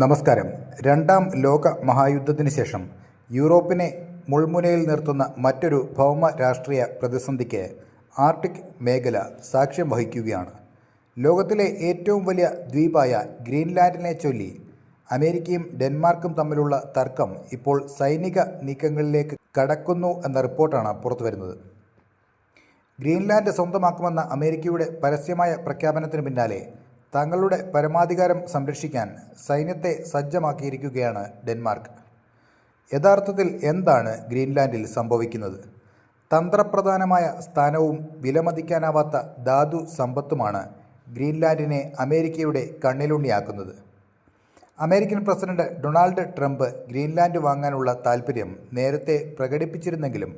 നമസ്കാരം. രണ്ടാം ലോക മഹായുദ്ധത്തിന് ശേഷം യൂറോപ്പിനെ മുൾമുനയിൽ നിർത്തുന്ന മറ്റൊരു ഭൗമ രാഷ്ട്രീയ പ്രതിസന്ധിക്ക് ആർട്ടിക് മേഖല സാക്ഷ്യം വഹിക്കുകയാണ്. ലോകത്തിലെ ഏറ്റവും വലിയ ദ്വീപായ ഗ്രീൻലാൻഡിനെ ചൊല്ലി അമേരിക്കയും ഡെൻമാർക്കും തമ്മിലുള്ള തർക്കം ഇപ്പോൾ സൈനിക നീക്കങ്ങളിലേക്ക് കടക്കുന്നു എന്ന റിപ്പോർട്ടാണ് പുറത്തുവരുന്നത്. ഗ്രീൻലാൻഡ് സ്വന്തമാക്കുമെന്ന അമേരിക്കയുടെ പരസ്യമായ പ്രഖ്യാപനത്തിന് പിന്നാലെ തങ്ങളുടെ പരമാധികാരം സംരക്ഷിക്കാൻ സൈന്യത്തെ സജ്ജമാക്കിയിരിക്കുകയാണ് ഡെൻമാർക്ക്. യഥാർത്ഥത്തിൽ എന്താണ് ഗ്രീൻലാൻഡിൽ സംഭവിക്കുന്നത്? തന്ത്രപ്രധാനമായ സ്ഥാനവും വിലമതിക്കാനാവാത്ത ധാതു സമ്പത്തുമാണ് ഗ്രീൻലാൻഡിനെ അമേരിക്കയുടെ കണ്ണിലുണ്ണിയാക്കുന്നത്. American president Donald Trump Greenland വാങ്ങാനുള്ള താൽപ്പര്യം നേരത്തെ പ്രകടിപ്പിച്ചിരുന്നെങ്കിലും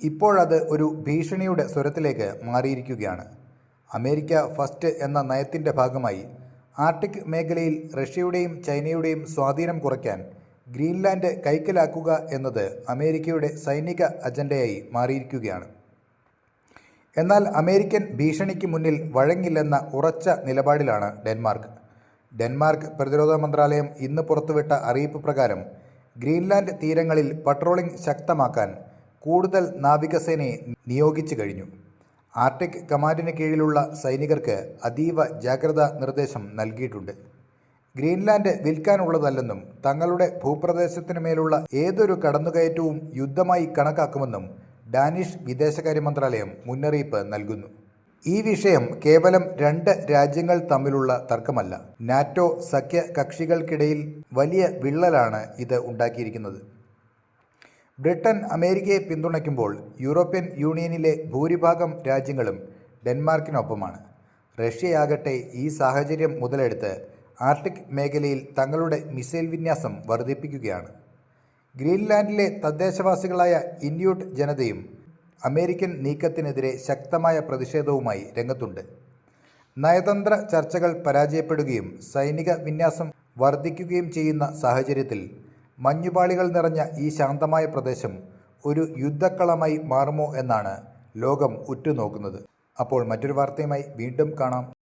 ഇപ്പോഴത് ഒരു ഭീഷണിയുടെ സ്വരത്തിലേക്ക് മാറിയിരിക്കുകയാണ്. അമേരിക്ക ഫസ്റ്റ് എന്ന നയത്തിന്റെ ഭാഗമായി ആർട്ടിക് മേഖലയിൽ റഷ്യയുടെയും ചൈനയുടെയും സ്വാധീനം കുറയ്ക്കാൻ ഗ്രീൻലാൻഡ് കൈക്കലാക്കുക എന്നത് അമേരിക്കയുടെ സൈനിക അജണ്ടയായി മാറിയിരിക്കുകയാണ്. എന്നാൽ അമേരിക്കൻ ഭീഷണിക്ക് മുന്നിൽ വഴങ്ങില്ലെന്ന ഉറച്ച നിലപാടിലാണ് ഡെൻമാർക്ക്. ഡെൻമാർക്ക് പ്രതിരോധ മന്ത്രാലയം ഇന്ന് പുറത്തുവിട്ട അറിയിപ്പ് പ്രകാരം ഗ്രീൻലാൻഡ് തീരങ്ങളിൽ പട്രോളിംഗ് ശക്തമാക്കാൻ കൂടുതൽ നാവികസേനയെ നിയോഗിച്ചു കഴിഞ്ഞു. ആർട്ടിക് കമാൻഡിന് കീഴിലുള്ള സൈനികർക്ക് അതീവ ജാഗ്രതാ നിർദ്ദേശം നൽകിയിട്ടുണ്ട്. ഗ്രീൻലാൻഡ് വിൽക്കാനുള്ളതല്ലെന്നും തങ്ങളുടെ ഭൂപ്രദേശത്തിനു മേലുള്ള ഏതൊരു കടന്നുകയറ്റവും യുദ്ധമായി കണക്കാക്കുമെന്നും ഡാനിഷ് വിദേശകാര്യ മന്ത്രാലയം മുന്നറിയിപ്പ് നൽകുന്നു. ഈ വിഷയം കേവലം രണ്ട് രാജ്യങ്ങൾ തമ്മിലുള്ള തർക്കമല്ല. നാറ്റോ സഖ്യ കക്ഷികൾക്കിടയിൽ വലിയ വിള്ളലാണ് ഇത് ഉണ്ടാക്കിയിരിക്കുന്നത്. ബ്രിട്ടൻ അമേരിക്കയെ പിന്തുണയ്ക്കുമ്പോൾ യൂറോപ്യൻ യൂണിയനിലെ ഭൂരിഭാഗം രാജ്യങ്ങളും ഡെൻമാർക്കിനൊപ്പമാണ്. റഷ്യയാകട്ടെ ഈ സാഹചര്യം മുതലെടുത്ത് ആർട്ടിക് മേഖലയിൽ തങ്ങളുടെ മിസൈൽ വിന്യാസം വർദ്ധിപ്പിക്കുകയാണ്. ഗ്രീൻലാൻഡിലെ തദ്ദേശവാസികളായ ഇൻഡ്യൂട്ട് ജനതയും അമേരിക്കൻ നീക്കത്തിനെതിരെ ശക്തമായ പ്രതിഷേധവുമായി രംഗത്തുണ്ട്. നയതന്ത്ര ചർച്ചകൾ പരാജയപ്പെടുകയും സൈനിക വിന്യാസം വർദ്ധിക്കുകയും ചെയ്യുന്ന സാഹചര്യത്തിൽ മഞ്ഞുപാളികൾ നിറഞ്ഞ ഈ ശാന്തമായ പ്രദേശം ഒരു യുദ്ധക്കളമായി മാറുമോ എന്നാണ് ലോകം ഉറ്റുനോക്കുന്നത്. അപ്പോൾ മറ്റൊരു വാർത്തയുമായി വീണ്ടും കാണാം.